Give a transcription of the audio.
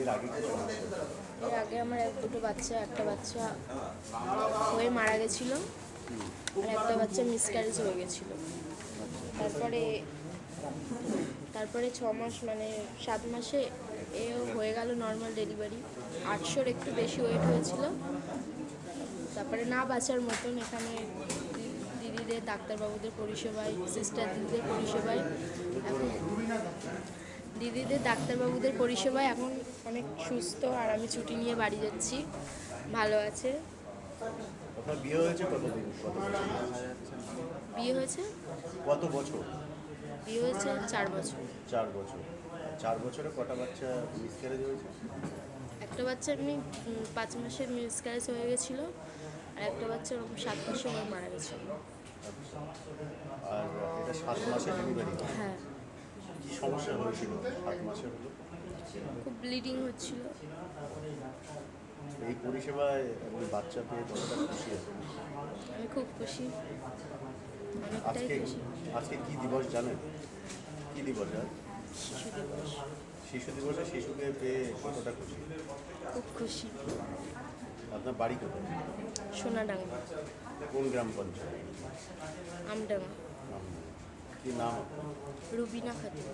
এর আগে আমার এক দুটো বাচ্চা, একটা বাচ্চা হয়ে মারা গেছিল আর একটা বাচ্চা মিসক্যারেজ হয়ে গেছিল। তারপরে তারপরে ছ মাস মানে সাত মাসে এও হয়ে গেল নর্মাল ডেলিভারি আটশোর একটু বেশি ওয়েট হয়েছিল। তারপরে না বাঁচার মতন এখানে দিদিদের, ডাক্তারবাবুদের পরিষেবায় সিস্টার দিদিদের পরিষেবায় এখন দিদিদের ডাক্তারবাবুদের পরিষেবায় এখন অনেক সুস্থ আর আমি ছুটি নিয়ে বাড়ি যাচ্ছি। ভালো আছে। বিয়ে হয়েছে কতদিন কত বছর? বিয়ে হয়েছে? কত বছর? বিয়ে হয়েছে চার বছর। চার বছর। চার বছরে কটা বাচ্চা মিসক্যারেজ হয়েছে? একটা বাচ্চা এমনি পাঁচ মাসের মিসক্যারেজ হয়ে গেছিল আর একটা বাচ্চা ওরকম সাত মাসে মারা গেছিল আর এটা সাত মাসে ডেলিভারি হ্যাঁ। কি সমস্যা হয়েছিল? সাত মাসে হলো খুব ব্লিডিং হচ্ছিল। এই পরিষেবায় আপনি বাচ্চা পেয়ে কতটা খুশি আছেন? আমি খুব খুশি। অনেকটাই আজকে খুশি। আজকে কি দিবস জানেন? কি দিবস আজ শিশু দিবস। শিশু দিবসে শিশুকে পেয়ে কতটা খুশি? খুব খুশি। আপনার বাড়ি কোথায়? সোনাডাঙ্গা। কোন গ্রাম পঞ্চায়েত? আমডাঙ্গা নাম কি নাম আপনার? রুবিনা খাতুন।